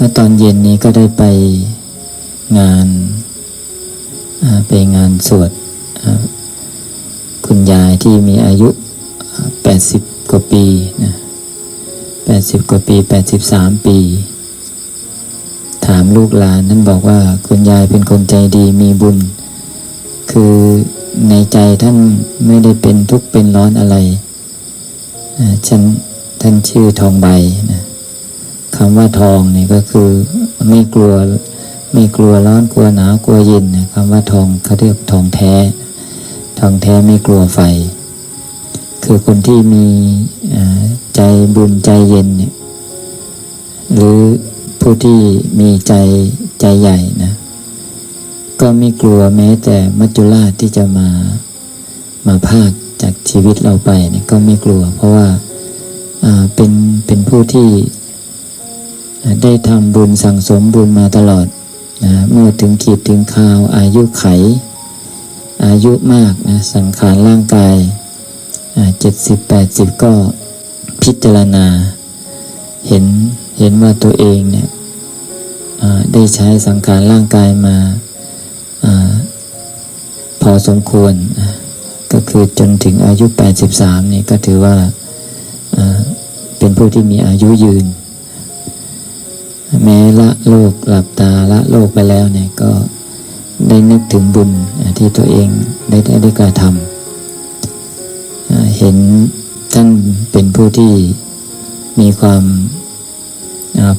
แล้วตอนเย็นนี้ก็ได้ไปงานไปงานสวดคุณยายที่มีอายุ 80 กว่าปีนะ80 กว่าปี 83 ปี ถามลูกหลานท่านบอกว่าคุณยายเป็นคนใจดีมีบุญ คือในใจท่านไม่ได้เป็นทุกข์เป็นร้อนอะไร ฉันท่านชื่อทองใบนะ คำว่าทองเนี่ยก็คือไม่กลัวไม่กลัวร้อนกลัวหนาวกลัวเย็นนะคำว่าทองเขาเรียกทองแท้ ทองแท้ไม่กลัวไฟ คือคนที่มีใจบุญใจเย็นเนี่ยหรือผู้ที่มีใจใจใหญ่นะก็ไม่กลัวแม้แต่มัจจุราชที่จะมามาพากจากชีวิตเราไปเนี่ยก็ไม่กลัว เพราะว่าเป็นเป็นผู้ที่ ได้ทำบุญสั่งสมบุญมาตลอดนะเมื่อถึงขีดถึงคราวอายุไข อายุมากนะสังขารร่างกายเจ็ดสิบแปดสิบก็พิจารณา เห็นเห็นว่าตัวเองเนี่ยได้ใช้สังขารร่างกายมาอพอสมควร ก็คือจนถึงอายุ 83นี่ก็ถือว่าเป็นผู้ที่มีอายุยืน แม้ละโลกหลับตาละโลกไปแล้วเนี่ยก็ได้นึกถึงบุญที่ตัวเองได้ได้ได้กระทำเห็นท่านเป็นผู้ที่มีความ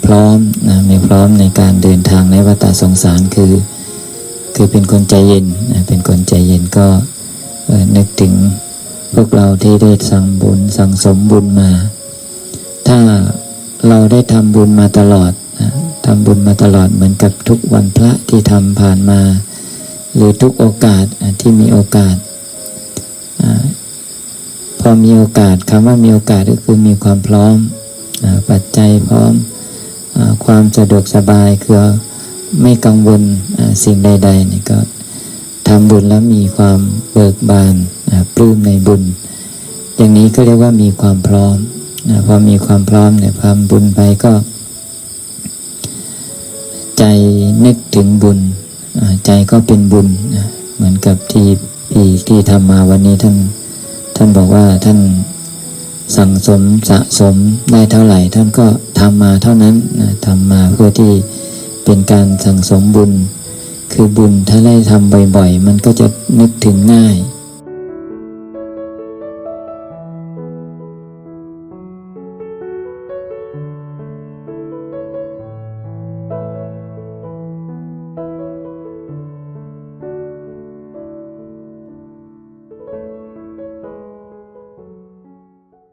พร้อมนะมีพร้อมในการเดินทางในวัฏสงสารคือ คือเป็นคนใจเย็นนะเป็นคนใจเย็นก็นึกถึงพวกเราที่ได้สั่งบุญสั่งสมบุญมา ถ้าเราได้ทำบุญมาตลอดำบุญมาตลอดเหมือนกับทุกวันพระที่ทำผ่านมา หรือทุกโอกาสที่มีโอกาสอพอมีโอกาสคำว่ามีโอกาสก็คือมีความพร้อมอปัจจัยพร้อมอความสะดวกสบายคือไม่กังวลสิ่งใดๆนี่ก็ทำบุญแล้วมีความเบิกบานปลื้มในบุญ อย่างนี้ก็เรียกว่ามีความพร้อมพอมีความพร้อมเนี่ยความบุญไปก็ ใจนึกถึงบุญใจก็เป็นบุญนะเหมือนกับที่พี่ที่ทำมาวันนี้ท่านท่านบอกว่าท่านสั่งสมสะสมได้เท่าไหร่ ท่านก็ทำมาเท่านั้นนะทำมาเพื่อที่เป็นการสั่งสมบุญ คือบุญถ้าได้ทำบ่อย ๆ มันก็จะนึกถึงง่าย